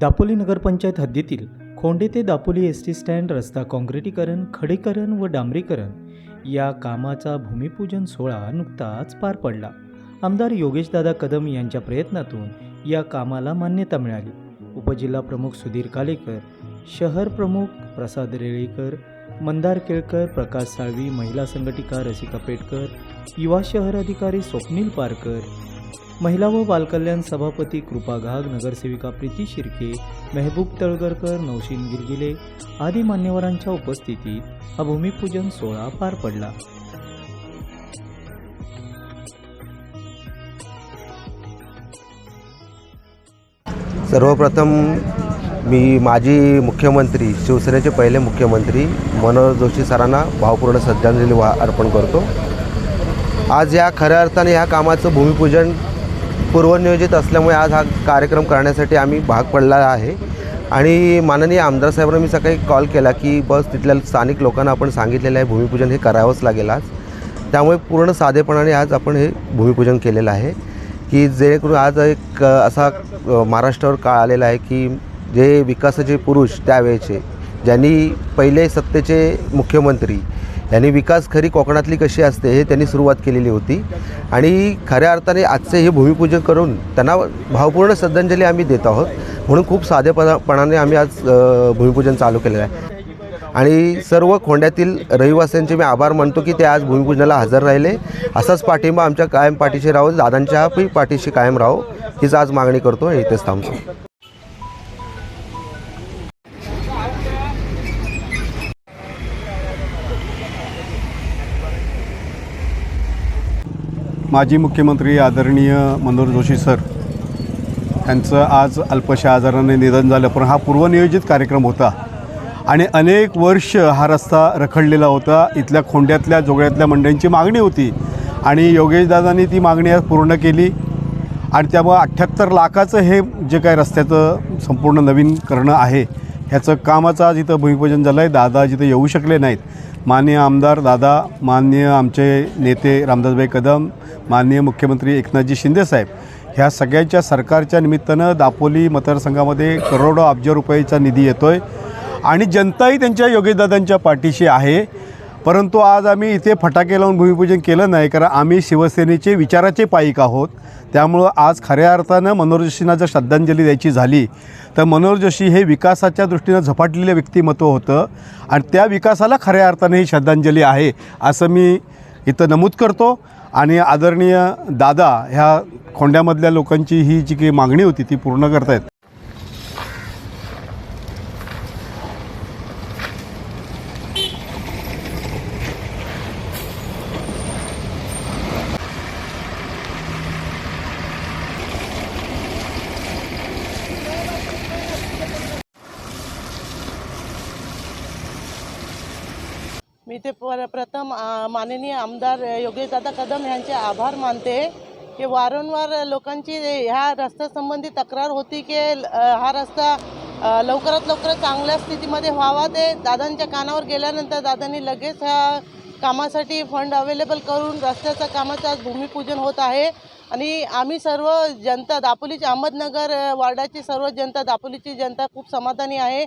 दापोली नगरपंचायत हद्दीतील खोंडे ते Dapoli S T stand रस्ता काँक्रिटीकरण खडीकरण व डांबरीकरण या कामाचा भूमिपूजन सोहळा नुकताच पार पडला. आमदार योगेशदादा कदम यांच्या प्रयत्नातून या कामाला मान्यता मिळाली. उपजिल्हा प्रमुख सुधीर कालेकर शहर प्रमुख प्रसाद रेळेकर मंदार केळकर प्रकाश साळवी महिला संघटिका रसिका पेटकर युवा शहर अधिकारी स्वप्नील पारकर महिला व बालकल्याण सभापती कृपा घाग नगरसेविका प्रीती शिर्के मेहबूब तळगरकर नौशीन गिरगिले आदी मान्यवरांच्या उपस्थितीत हा भूमिपूजन सोहळा पार पडला. सर्वप्रथम मी माजी मुख्यमंत्री शिवसेनेचे पहिले मुख्यमंत्री मनोहर जोशी सरांना भावपूर्ण श्रद्धांजली वा अर्पण करतो. आज या खऱ्या अर्थाने ह्या कामाचं भूमिपूजन पूर्वनियोजित असल्यामुळे आज हा कार्यक्रम करण्यासाठी आम्ही भाग पडला आहे. आणि माननीय आमदार साहेबांना मी सकाळी कॉल केला की बस तिथल्या स्थानिक लोकांना आपण सांगितलेलं आहे भूमिपूजन हे करावंच लागेल आज. त्यामुळे पूर्ण साधेपणाने आज आपण हे भूमिपूजन केलेलं आहे की जेणेकरून आज एक असा महाराष्ट्रावर काळ आलेला आहे की जे विकासाचे पुरुष त्यावेळेचे ज्यांनी पहिले सत्तेचे मुख्यमंत्री यांनी विकास खरी कोकणातली कशी असते हे त्यांनी सुरुवात केलेली होती. आणि खऱ्या अर्थाने आजचे हे भूमिपूजन करून त्यांना भावपूर्ण श्रद्धांजली आम्ही देत आहोत. म्हणून खूप साधेपणापणाने आम्ही आज भूमिपूजन चालू केलेलं आहे. आणि सर्व खोंड्यातील रहिवाशांचे मी आभार मानतो की ते आज भूमिपूजनाला हजर राहिले. असाच पाठिंबा आमच्या कायम पाठीशी राहो दादांच्या पी पाठीशी कायम राहो हीच आज मागणी करतो आणि इथेच थांबतो. माजी मुख्यमंत्री आदरणीय मनोहर जोशी सर यांचं आज अल्पशा आजाराने निधन झालं. पण हा पूर्वनियोजित कार्यक्रम होता आणि अनेक वर्ष हा रस्ता रखडलेला होता. इथल्या खोंड्यातल्या जोगळ्यातल्या मंडळींची मागणी होती आणि योगेशदादांनी ती मागणी आज पूर्ण केली आणि त्यामुळं अठ्ठ्याहत्तर लाखाचं हे जे काय रस्त्याचं संपूर्ण नवीन करणं आहे ह्याचं कामाचं आज इथं भूमिपूजन झालं आहे दादा जिथं येऊ शकले नाहीत माननीय आमदार दादा माननीय आमचे नेते रामदासभाई कदम माननीय मुख्यमंत्री एकनाथजी शिंदेसाहेब ह्या सगळ्यांच्या सरकारच्या निमित्तानं दापोली मतदारसंघामध्ये करोडो अब्ज रुपयाचा निधी येतो आहे आणि जनताही त्यांच्या योगेशदादांच्या पाठीशी आहे. परंतु आज आम्ही इथे फटाके लावून भूमिपूजन केलं नाही कारण आम्ही शिवसेनेचे विचाराचे पाईक आहोत. त्यामुळं आज खऱ्या अर्थानं मनोहर जोशींना जर श्रद्धांजली द्यायची झाली तर मनोहर जोशी हे विकासाच्या दृष्टीनं झपाटलेलं व्यक्तिमत्व होतं आणि त्या विकासाला खऱ्या अर्थानं ही श्रद्धांजली आहे असं मी इथं नमूद करतो. आणि आदरणीय दादा ह्या खोंड्यामधल्या लोकांची ही जी काही मागणी होती ती पूर्ण करतायत. मी ते पर प्रथम माननीय आमदार योगेशदादा कदम यांचे आभार मानते की वारंवार लोकांची ह्या रस्त्यासंबंधी तक्रार होती की हा रस्ता लवकरात लवकर चांगल्या स्थितीमध्ये व्हावा. ते दादांच्या कानावर गेल्यानंतर दादांनी लगेच ह्या कामासाठी फंड अवेलेबल करून रस्त्याचं कामाचं आज भूमिपूजन होत आहे. आणि आम्ही सर्व जनता दापोलीची अहमदनगर वार्डाची सर्व जनता दापोलीची जनता खूप समाधानी आहे.